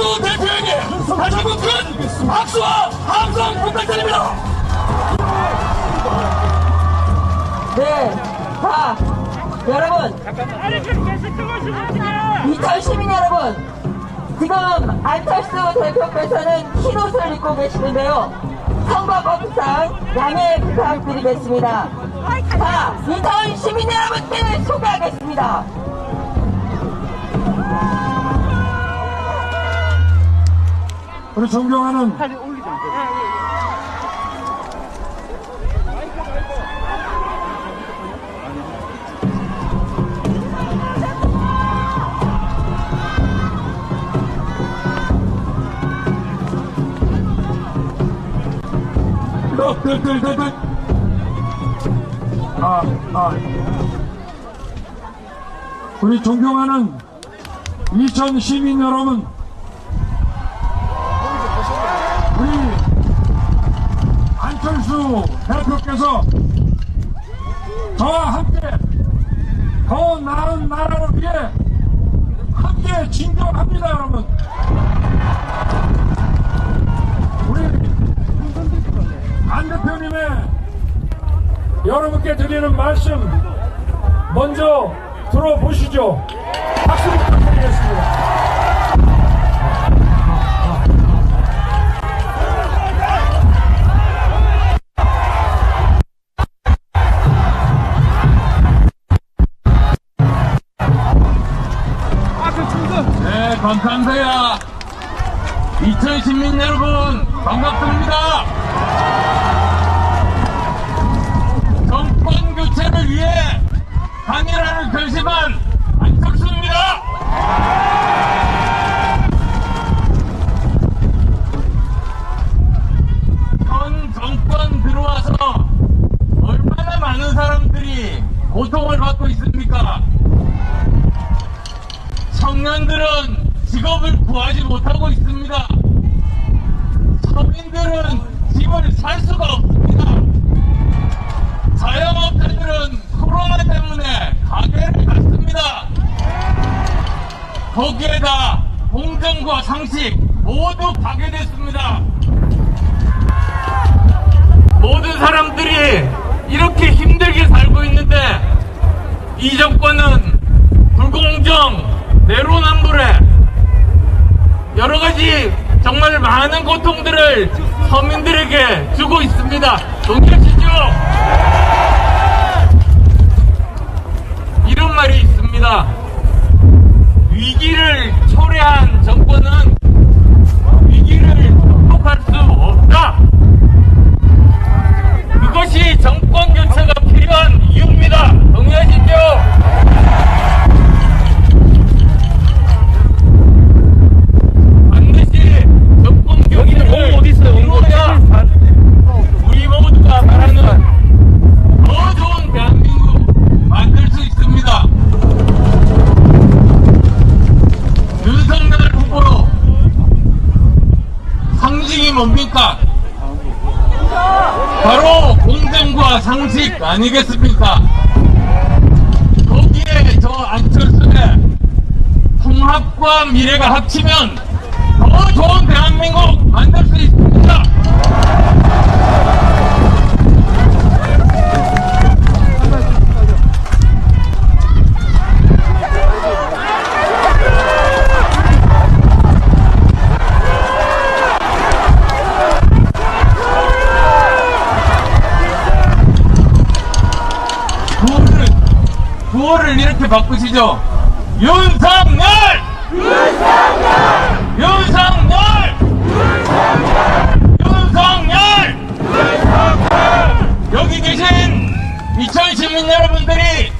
안철수 대표에게 다시 한번 큰 박수와 함성 부탁드립니다. 네, 자, 여러분, 아니 그 계속 들어오시면 어떡해 이천 시민 여러분, 지금 안철수 대표께서는 흰 옷을 입고 계시는데요. 선거 법상 양해 부탁드리겠습니다. 자, 이천 시민 여러분께 소개하겠습니다. 우리 존경하는 뜰뜰뜰뜰 아, 아. 우리 존경하는 이천 시민 여러분 우리 안철수 대표께서 저와 함께 더 나은 나라를 위해 함께 진정합니다 여러분. 우리 안 대표님의 여러분께 드리는 말씀 먼저 들어보시죠. 박수 부탁드리겠습니다 감사합니다. 이천 시민 여러분, 반갑습니다. 정권 교체를 위해 강렬하는 결심한 안철수입니다. 현 정권 들어와서 얼마나 많은 사람들이 고통을 받고 있습니까? 청년들은 직업을 구하지 못하고 있습니다. 서민들은 집을 살 수가 없습니다. 자영업자들은 코로나 때문에 가게를 닫습니다. 거기에다 공정과 상식 모두 파괴됐습니다. 모든 사람들이 이렇게 힘들게 살고 있는데 이 정권은 불공정, 내로남불에 여러 가지 정말 많은 고통들을 서민들에게 주고 있습니다. 동의하시죠? 이런 말이 있습니다. 위기를 초래한 정권은 위기를 극복할 수 없다. 그것이 정권 교체가 필요한 이유입니다. 동의하시죠? 교체를 어디 있어요? 이루어야 우리 모두가 바라는 더 좋은 대한민국 만들 수 있습니다. 윤석열 후보 상징이 뭡니까? 바로 공정과 상식 아니겠습니까? 거기에 저 안철수의 통합과 미래가 합치면 더 좋은 대한민국 만들 수 있습니다. 바꾸시죠. 윤석열! 윤석열! 윤석열! 이천 시민 여러분들이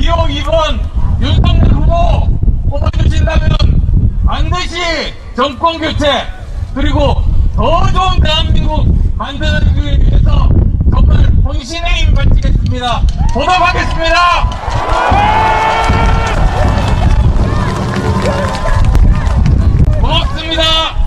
기호 2번 윤석열 후보 뽑아주신다면 반드시 정권 교체 그리고 더 좋은 대한민국 만들기 위해서 정말 본신의 힘 바치겠습니다. 보답하겠습니다. 고맙습니다.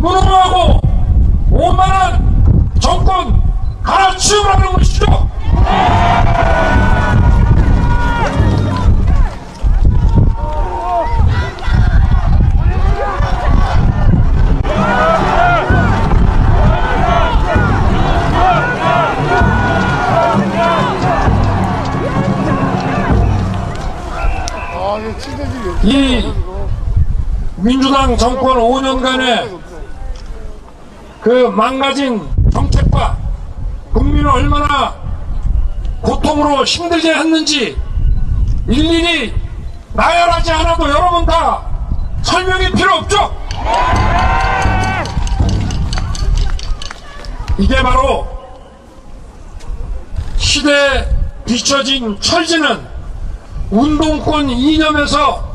무능하고 오만한 정권 갈아치우라는 것이죠. 이 민주당 정권 5년간의 그 망가진 정책과 국민을 얼마나 고통으로 힘들게 했는지 일일이 나열하지 않아도 여러분 다 설명이 필요 없죠? 이게 바로 시대에 뒤처진 철지는 운동권 이념에서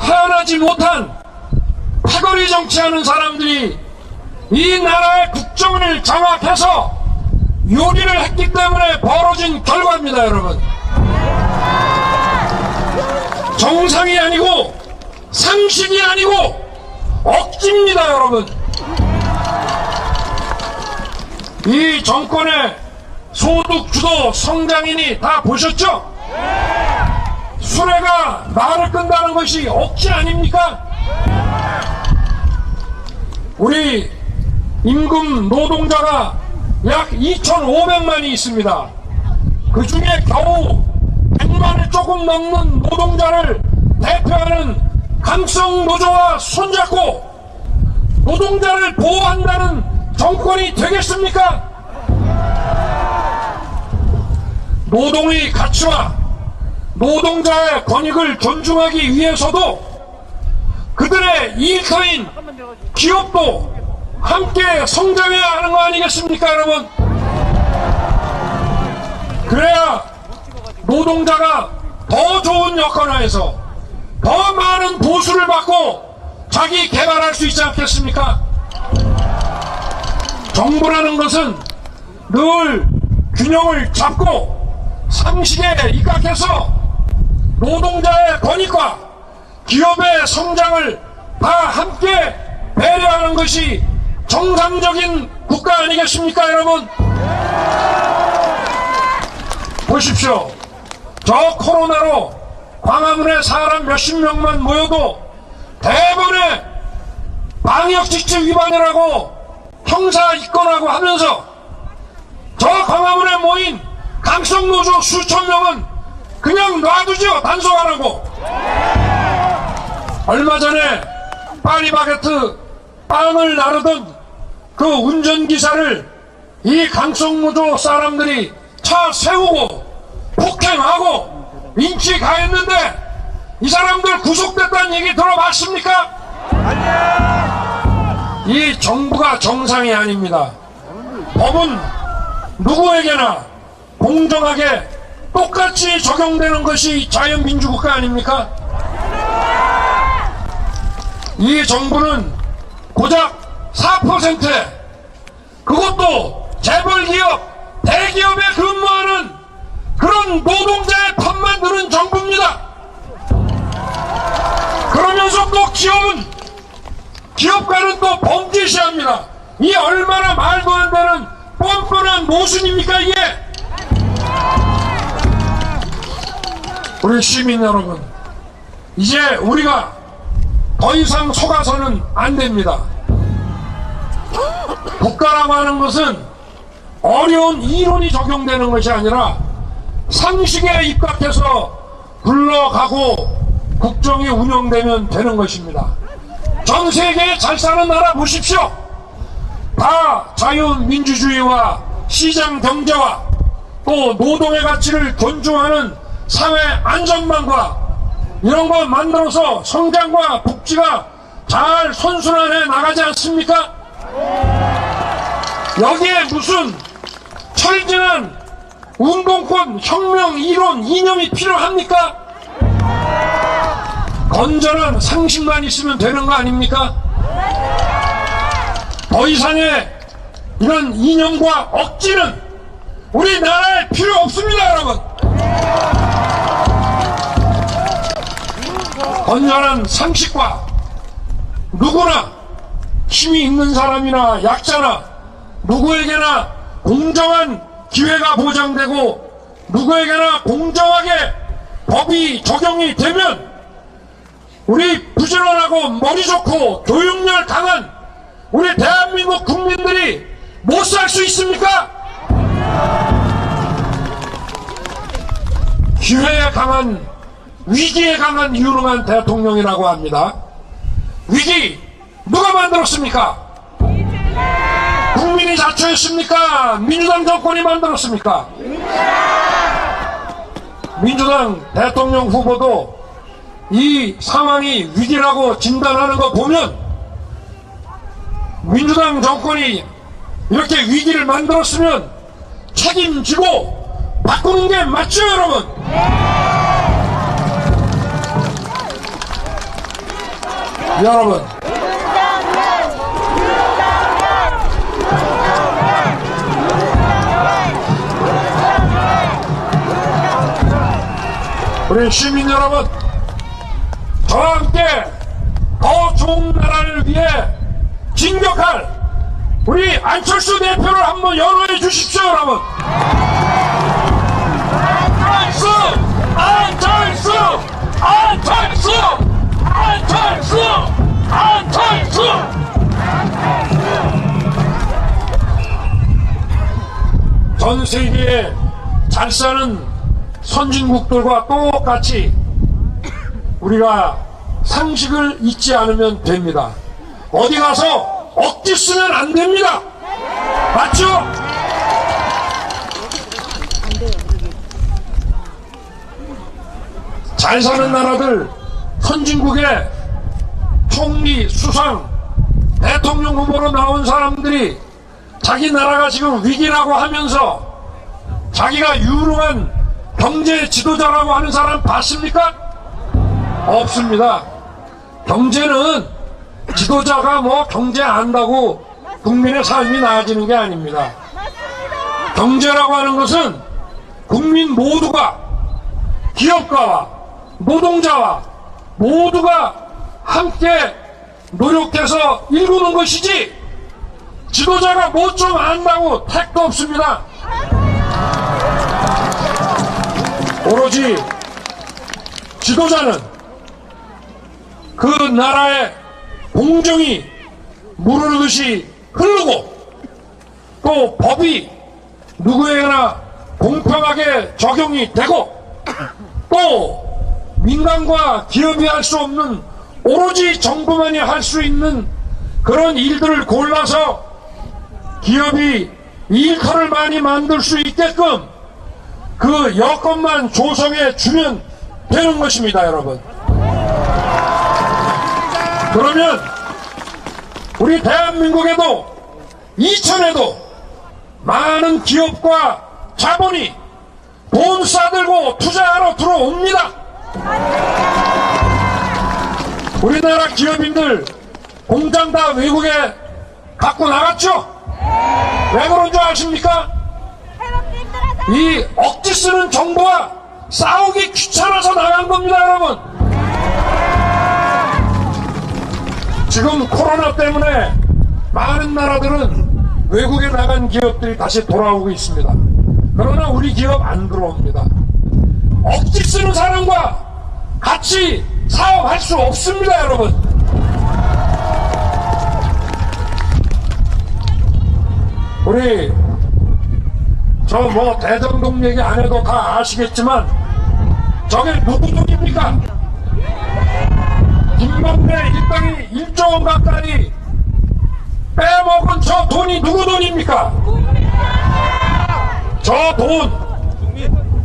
헤어나지 못한 패거리 정치하는 사람들이 이 나라의 국정을 장악해서 요리를 했기 때문에 벌어진 결과입니다, 여러분. 정상이 아니고 상식이 아니고 억지입니다, 여러분. 이 정권의 소득 주도 성장인이 다 보셨죠? 수레가 말을 끈다는 것이 억지 아닙니까? 우리 임금 노동자가 약 2,500만이 있습니다. 그 중에 겨우 100만을 조금 넘는 노동자를 대표하는 강성 노조와 손잡고 노동자를 보호한다는 정권이 되겠습니까? 노동의 가치와 노동자의 권익을 존중하기 위해서도 그들의 일터인 기업도 함께 성장해야 하는 거 아니겠습니까, 여러분? 그래야 노동자가 더 좋은 여건하에서 더 많은 보수를 받고 자기 개발할 수 있지 않겠습니까? 정부라는 것은 늘 균형을 잡고 상식에 입각해서 노동자의 권익과 기업의 성장을 다 함께 배려하는 것이 정상적인 국가 아니겠습니까, 여러분? 보십시오. 저 코로나로 광화문에 사람 몇십 명만 모여도 대번에 방역지침 위반이라고 형사 입건하고 하면서 저 광화문에 모인 강성노조 수천 명은 그냥 놔두죠 단속하라고 얼마 전에 파리바게트 빵을 나르던 그 운전기사를 이 강성노조 사람들이 차 세우고 폭행하고 인치 가했는데 이 사람들 구속됐다는 얘기 들어봤습니까? 이 정부가 정상이 아닙니다. 법은 누구에게나 공정하게 똑같이 적용되는 것이 자유민주국가 아닙니까? 이 정부는 고작 4%에 그것도 재벌기업, 대기업에 근무하는 그런 노동자의 판만 드는 정부입니다. 그러면서 또 기업은 기업가는 또 범죄시합니다. 이 얼마나 말도 안 되는 뻔뻔한 모순입니까 이게? 우리 시민 여러분, 이제 우리가 더 이상 속아서는 안 됩니다. 국가라고 하는 것은 어려운 이론이 적용되는 것이 아니라 상식에 입각해서 굴러가고 국정이 운영되면 되는 것입니다. 전 세계에 잘 사는 나라 보십시오. 다 자유민주주의와 시장 경제와 또 노동의 가치를 존중하는 사회 안전망과 이런 거 만들어서 성장과 복지가 잘 선순환해 나가지 않습니까? 여기에 무슨 철진한 운동권 혁명 이론 이념이 필요합니까? 건전한 상식만 있으면 되는 거 아닙니까? 더 이상의 이런 이념과 억지는 우리나라에 필요 없습니다, 여러분. 건전한 상식과 누구나 힘이 있는 사람이나 약자나 누구에게나 공정한 기회가 보장되고 누구에게나 공정하게 법이 적용이 되면 우리 부지런하고 머리 좋고 교육열 강한 우리 대한민국 국민들이 못 살 수 있습니까? 기회에 강한 위기에 강한 유능한 대통령이라고 합니다. 위기 누가 만들었습니까? 국민이 자초했습니까? 민주당 정권이 만들었습니까? 민주당 대통령 후보도 이 상황이 위기라고 진단하는 거 보면 민주당 정권이 이렇게 위기를 만들었으면 책임지고 바꾸는 게 맞죠 여러분? 여러분 우리 시민 여러분 저와 함께 더 좋은 나라를 위해 진격할 우리 안철수 대표를 한번 연호해 주십시오 여러분. 안철수! 안철수! 안철수! 안철수! 안철수! 전 세계에 잘 사는 선진국들과 똑같이 우리가 상식을 잊지 않으면 됩니다. 어디 가서 억지 쓰면 안 됩니다. 맞죠? 잘 사는 나라들 선진국의 총리, 수상, 대통령 후보로 나온 사람들이 자기 나라가 지금 위기라고 하면서 자기가 유능한 경제 지도자라고 하는 사람 봤습니까? 없습니다. 경제는 지도자가 뭐 경제 안다고 국민의 삶이 나아지는 게 아닙니다. 경제라고 하는 것은 국민 모두가 기업가와 노동자와 모두가 함께 노력해서 이루는 것이지 지도자가 뭐 좀 안다고 택도 없습니다. 오로지 지도자는 그 나라의 공정이 무르르듯이 흐르고 또 법이 누구에게나 공평하게 적용이 되고 또 민간과 기업이 할 수 없는 오로지 정부만이 할 수 있는 그런 일들을 골라서 기업이 일터를 많이 만들 수 있게끔 그 여건만 조성해 주면 되는 것입니다, 여러분. 그러면 우리 대한민국에도 이천에도 많은 기업과 자본이 돈 싸들고 투자하러 들어옵니다. 우리나라 기업인들 공장 다 외국에 갖고 나갔죠? 왜 그런 줄 아십니까? 이 억지 쓰는 정부와 싸우기 귀찮아서 나간 겁니다, 여러분. 지금 코로나 때문에 많은 나라들은 외국에 나간 기업들이 다시 돌아오고 있습니다. 그러나 우리 기업 안 들어옵니다. 억지 쓰는 사람과 같이 사업할 수 없습니다, 여러분. 우리 저 뭐 대정동 얘기 안 해도 다 아시겠지만 저게 누구 돈입니까? 김만배 일당이 1조 원 가까이 빼먹은 저 돈이 누구 돈입니까? 저 돈,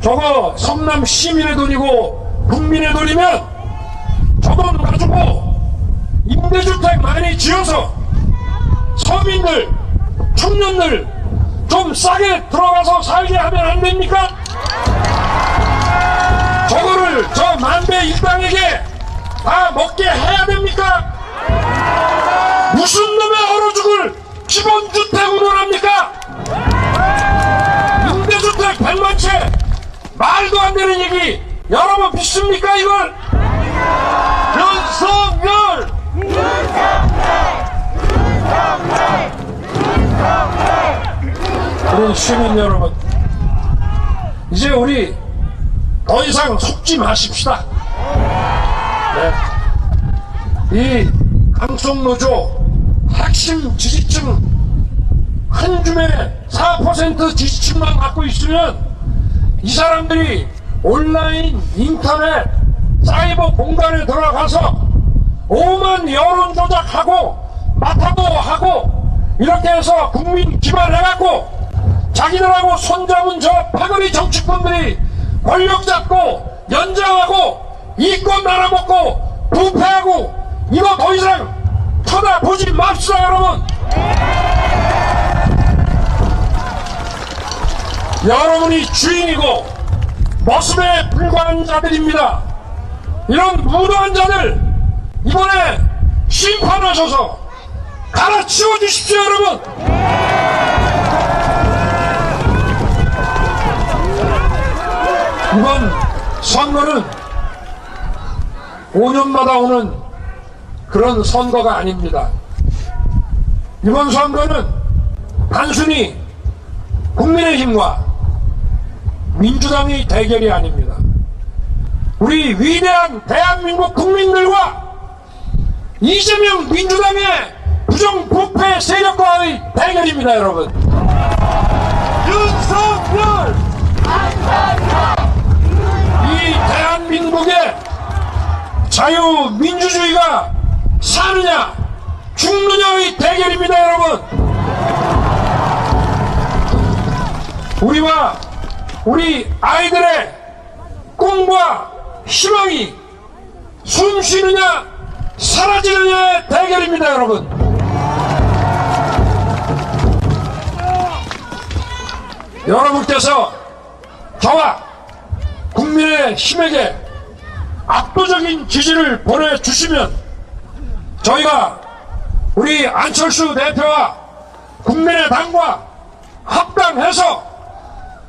저거 성남 시민의 돈이고 국민의 돈이면 저 돈 가지고 임대주택 많이 지어서 서민들, 청년들 좀 싸게 들어가서 살게 하면 안 됩니까? 저거를 저 만배 일당에게 다 먹게 해야 됩니까? 무슨 놈의 얼어 죽을 기본주택 운운합니까? 임대주택 100만 채 말도 안 되는 얘기 여러분 믿습니까 이걸? 윤석열! 우리 시민 여러분 이제 우리 더 이상 속지 마십시다 네. 이 강성노조 핵심 지지층 한 줌에 4% 지지층만 갖고 있으면 이 사람들이 온라인 인터넷 사이버 공간에 들어가서 오만 여론 조작하고 마타도 하고 이렇게 해서 국민 기반해갖고 자기들하고 손잡은 저 파거리 정치권들이 권력 잡고 연장하고 이권 날아먹고 부패하고 이거 더 이상 쳐다보지 맙시다 여러분. 여러분이 주인이고 모습에 불과한 자들입니다. 이런 무도한 자들 이번에 심판하셔서 갈아치워 주십시오 여러분 이번 선거는 5년마다 오는 그런 선거가 아닙니다. 이번 선거는 단순히 국민의힘과 민주당의 대결이 아닙니다. 우리 위대한 대한민국 국민들과 이재명 민주당의 부정부패 세력과의 대결입니다, 여러분. 윤석열! 이 대한민국의 자유민주주의가 사느냐 죽느냐의 대결입니다 여러분. 우리와 우리 아이들의 꿈과 희망이 숨 쉬느냐 사라지느냐의 대결입니다 여러분. 여러분께서 저와 국민의 힘에게 압도적인 지지를 보내주시면 저희가 우리 안철수 대표와 국민의 당과 합당해서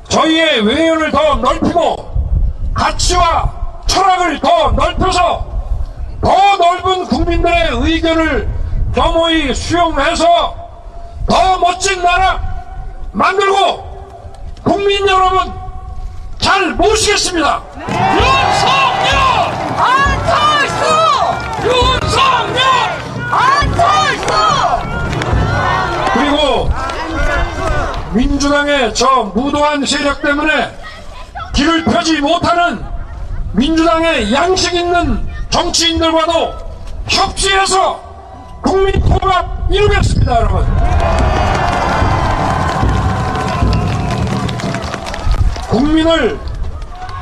저희의 외연을 더 넓히고 가치와 철학을 더 넓혀서 더 넓은 국민들의 의견을 겸허히 수용해서 더 멋진 나라 만들고 국민 여러분 잘 모시겠습니다. 윤석열! 안철수! 윤석열! 안철수! 그리고 민주당의 저 무도한 세력 때문에 길을 펴지 못하는 민주당의 양식 있는 정치인들과도 협치해서 국민 통합 이루겠습니다, 여러분. 국민을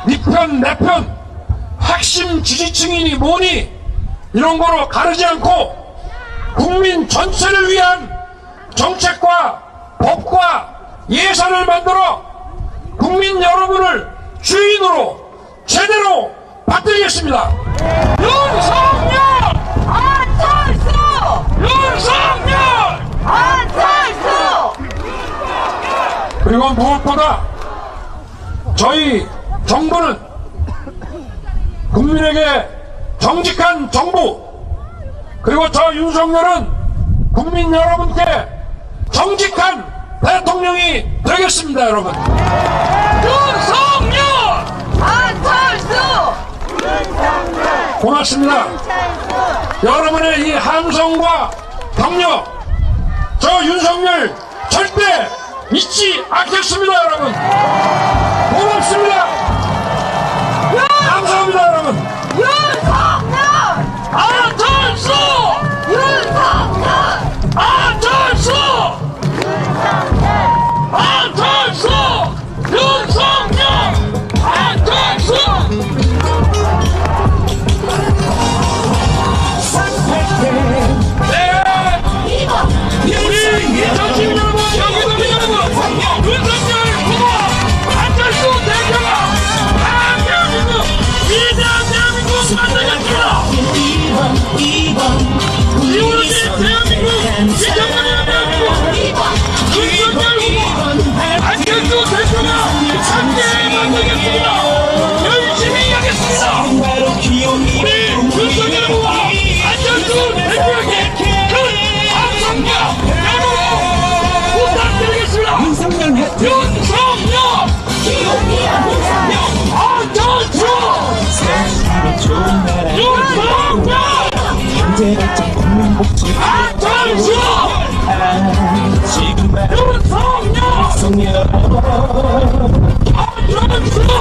니편 내 편 핵심 지지층이니 뭐니 이런 거로 가르지 않고 국민 전체를 위한 정책과 법과 예산을 만들어 국민 여러분을 주인으로 제대로 받들겠습니다. 윤석열! 안철수! 윤석열! 안철수! 그리고 무엇보다 저희 정부는 국민에게 정직한 정부 그리고 저 윤석열은 국민 여러분께 정직한 대통령이 되겠습니다 여러분. 윤석열! 안철수! 고맙습니다. 여러분의 이 함성과 격려 저 윤석열 절대 잊지 않겠습니다 여러분. 고맙습니다. 감사합니다 여러분. 윤석열! 안철수 아, 안정수 지금 대통령 안정수!